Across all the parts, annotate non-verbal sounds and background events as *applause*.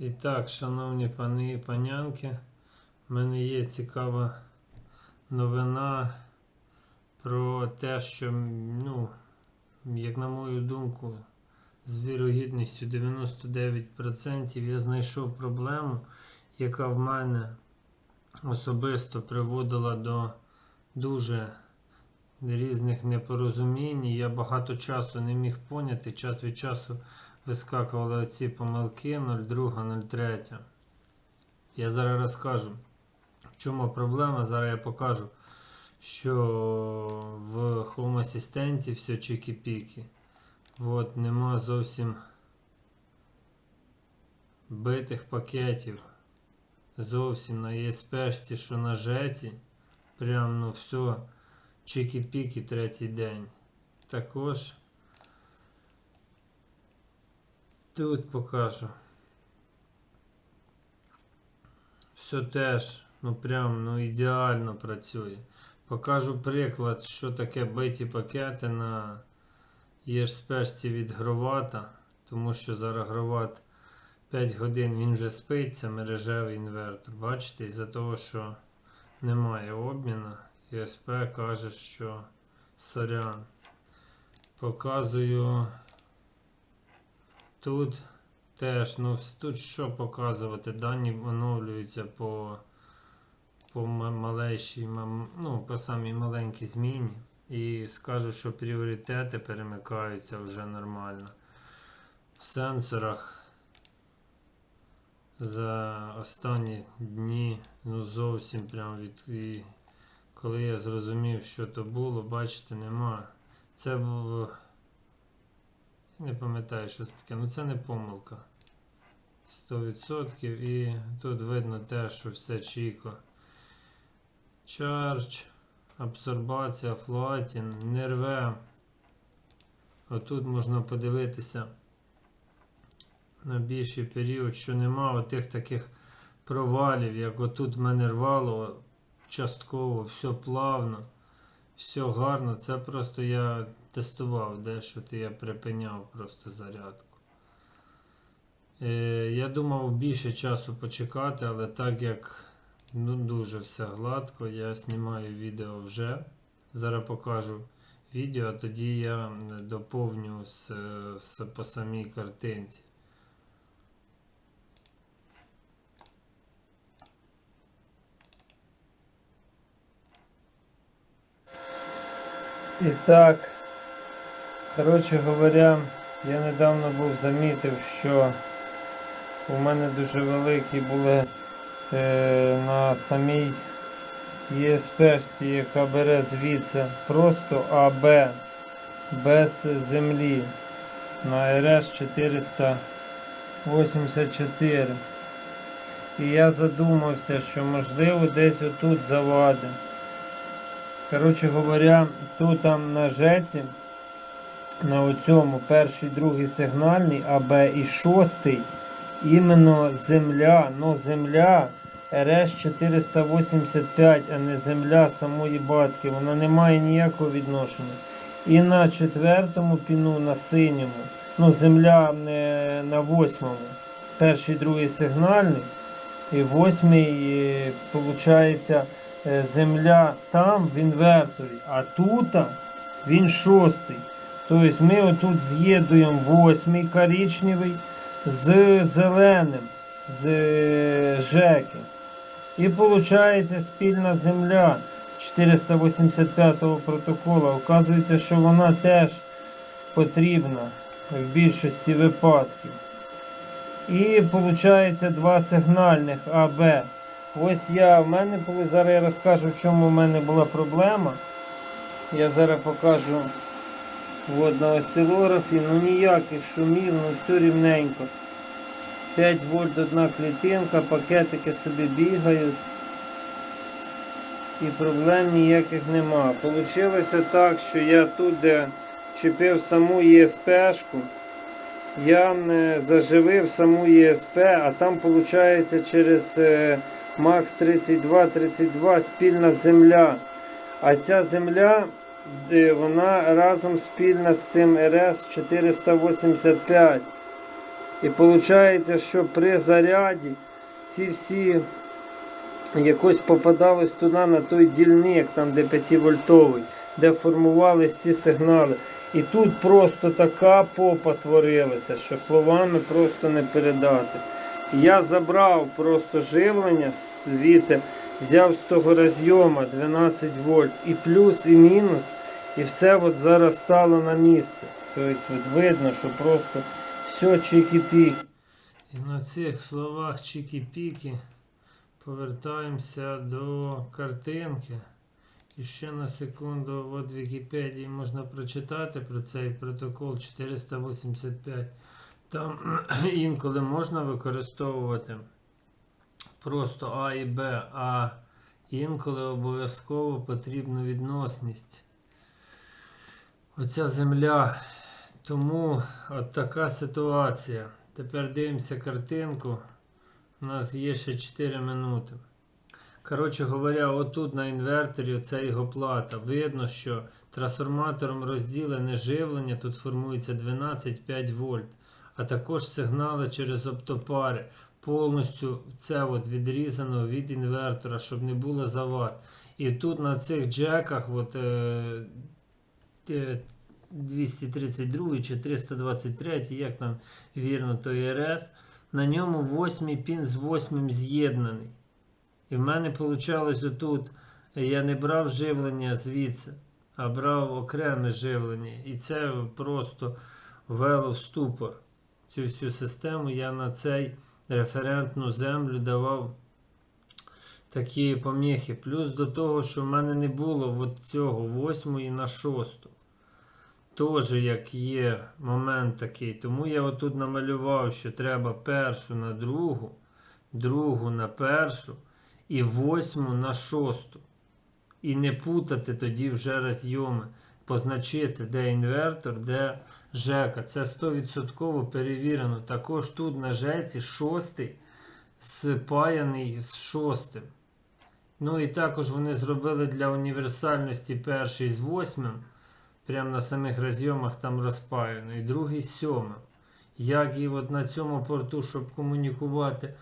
І так, шановні пани і панянки, в мене є цікава новина про те, що, ну, як на мою думку, з вірогідністю 99% я знайшов проблему, яка в мене особисто приводила до дуже різних непорозумінь. Я багато часу не міг поняти, час від часу вискакували оці помилки 02, 03. Я зараз розкажу, в чому проблема. Зараз я покажу, що в Home Assistant все чики-піки. От, нема зовсім битих пакетів. Зовсім на ESP, що на жеці. Прям ну все чики-піки третій день. Також Тут покажу. Все теж, ну прям ну ідеально працює. Покажу приклад, що таке биті пакети на єшспешці від гровата, тому що зараз гроват 5 годин він вже спиться, мережевий інвертор. Бачите, із-за того, що немає обміну, ЄСП каже, що сорян. Показую. Тут теж, ну тут що показувати? Дані оновлюються по по ма- малейшій, ну, по самій маленькій зміні. І скажу, що пріоритети перемикаються вже нормально. В сенсорах за останні дні, ну зовсім прям від. І коли я зрозумів, що то було, бачите, нема. Це був. Не пам'ятаю, що це таке. Ну це не помилка. 100%. І тут видно те, що все чіко. Чардж, абсорбація, флотін, не рве. Отут можна подивитися на більший період, що нема отих таких провалів, як отут мене рвало частково, все плавно. Все гарно, це просто я тестував дещо, то я припиняв просто зарядку. Е, я думав більше часу почекати, але так як ну, дуже все гладко, я знімаю відео вже. Зараз покажу відео, а тоді я доповню з, з, по самій картинці. Так, коротше говоря, я недавно був замітив, що у мене дуже великі були е, на самій ЄСП, яка бере звідси просто АБ без землі на РС 484. І я задумався, що можливо десь отут завади. Коротше говоря, тут там на жеці, на оцьому перший, другий сигнальний, АБ і шостий, іменно земля, ну земля РС 485, а не земля самої батки. Вона не має ніякого відношення. І на четвертому піну, на синьому, ну земля не на восьмому. Перший, другий сигнальний. І восьмий, виходить, земля там в інверторі, а тут він шостий. Тобто ми отут з'єднуємо восьмий коричневий з зеленим, з е, жеки. І виходить спільна земля 485 протоколу. Оказується, що вона теж потрібна в більшості випадків. І виходить два сигнальних АБ. Ось я, в мене були, зараз я розкажу, в чому в мене була проблема. Я зараз покажу от на осцилографі, ну ніяких шумів, ну все рівненько. 5 вольт одна клітинка, пакетики собі бігають. І проблем ніяких нема. Получилося так, що я тут, де чіпив саму ЄСПшку, я заживив саму ЄСП, а там виходить через Макс 32-32 спільна земля. А ця земля, е, вона разом спільна з цим РС 485. І виходить, що при заряді ці всі якось попадались туди на той дільник, там де 5 вольтовий, де формувались ці сигнали. І тут просто така попа творилася, що словами просто не передати. Я забрав просто живлення звідти, взяв з того розйома 12 вольт і плюс, і мінус, і все от зараз стало на місце. Тобто видно, що просто все чики-пік. І на цих словах чики-піки повертаємося до картинки. І ще на секунду от в Вікіпедії можна прочитати про цей протокол 485. Там *clears throat* інколи можна використовувати просто А і Б, а інколи обов'язково потрібна відносність. Оця земля. Тому от така ситуація. Тепер дивимося картинку. У нас є ще 4 минути. Коротше говоря, отут на інверторі це його плата. Видно, що трансформатором розділене живлення тут формується 12,5 вольт, а також сигнали через оптопари. Повністю це от відрізано від інвертора, щоб не було завад. І тут на цих джеках, от, е, 232 чи 323, як там вірно, то РС, на ньому 8 пін з 8 з'єднаний. І в мене вийшло отут, я не брав живлення звідси, а брав окреме живлення. І це просто ввело в ступор. Цю всю систему я на цей референтну землю давав такі поміхи. Плюс до того, що в мене не було от цього 8 на 6. Теж як є момент такий. Тому я отут намалював, що треба першу на другу, другу на першу і восьму на шосту. І не путати тоді вже розйоми, позначити, де інвертор, де жека. Це 100% перевірено. Також тут на жеці шостий спаяний з шостим. Ну і також вони зробили для універсальності перший з восьмим. Прямо на самих розйомах там розпаяно. І другий з сьомим. Як і от на цьому порту, щоб комунікувати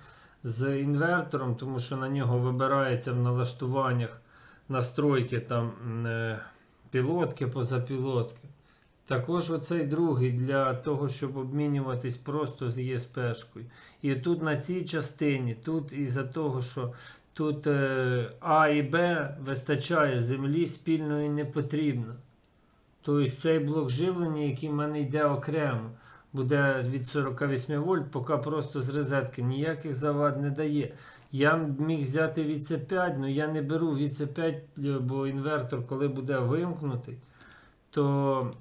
з інвертором, тому що на нього вибирається в налаштуваннях настройки там е, пілотки, позапілотки. Також оцей другий для того, щоб обмінюватись просто з ЄСПшкою. І тут на цій частині, тут із-за того, що тут е, А і Б вистачає землі спільної не потрібно. Тобто цей блок живлення, який в мене йде окремо, буде від 48 вольт, поки просто з розетки ніяких завад не дає. Я міг взяти від c 5 але я не беру від c 5 бо інвертор, коли буде вимкнутий, то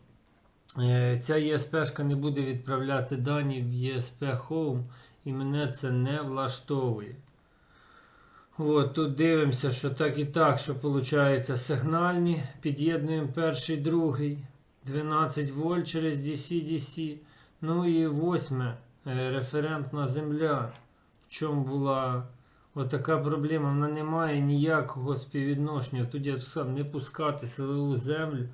е, ця ESP не буде відправляти дані в ESP Home, і мене це не влаштовує. От, тут дивимося, що так і так, що виходить сигнальні. Під'єднуємо перший, другий. 12 вольт через DC-DC. Ну і восьме е, референтна земля. В чому була отака проблема? Вона не має ніякого співвідношення. Тут я сказав, не пускати силову землю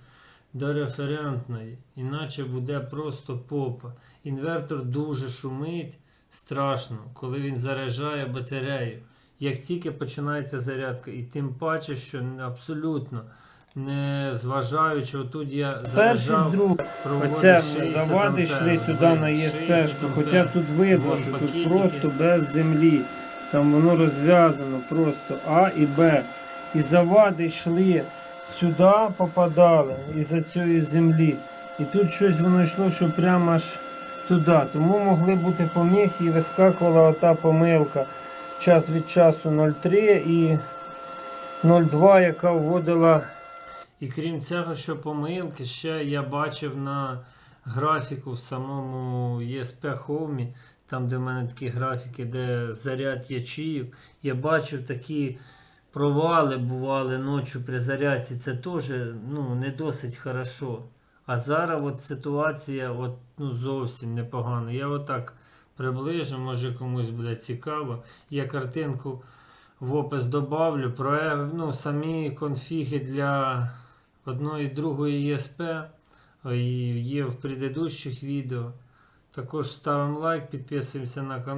до референтної. Іначе буде просто попа. Інвертор дуже шумить страшно, коли він заряджає батарею. Як тільки починається зарядка, і тим паче, що абсолютно не зважаючи, отут я заряджав, Оце 60 завади йшли сюди на 60 хоча тут видно, що тут просто без землі. Там воно розв'язано просто А і Б. І завади йшли сюди, попадали із-за цієї землі. І тут щось воно йшло, що прямо аж туди. Тому могли бути поміхи і вискакувала ота помилка час від часу 0,3 і 0,2, яка вводила І крім цього, що помилки, ще я бачив на графіку в самому ESP Home, там, де в мене такі графіки, де заряд ячіїв, я бачив такі провали бували ночі при зарядці. Це теж ну, не досить хорошо. А зараз от ситуація от, ну, зовсім непогана. Я отак приближу, може комусь буде цікаво. Я картинку в опис добавлю. Про ну, самі конфіги для одної і другої ESP і є в предыдущих відео. Також ставимо лайк, підписуємося на канал.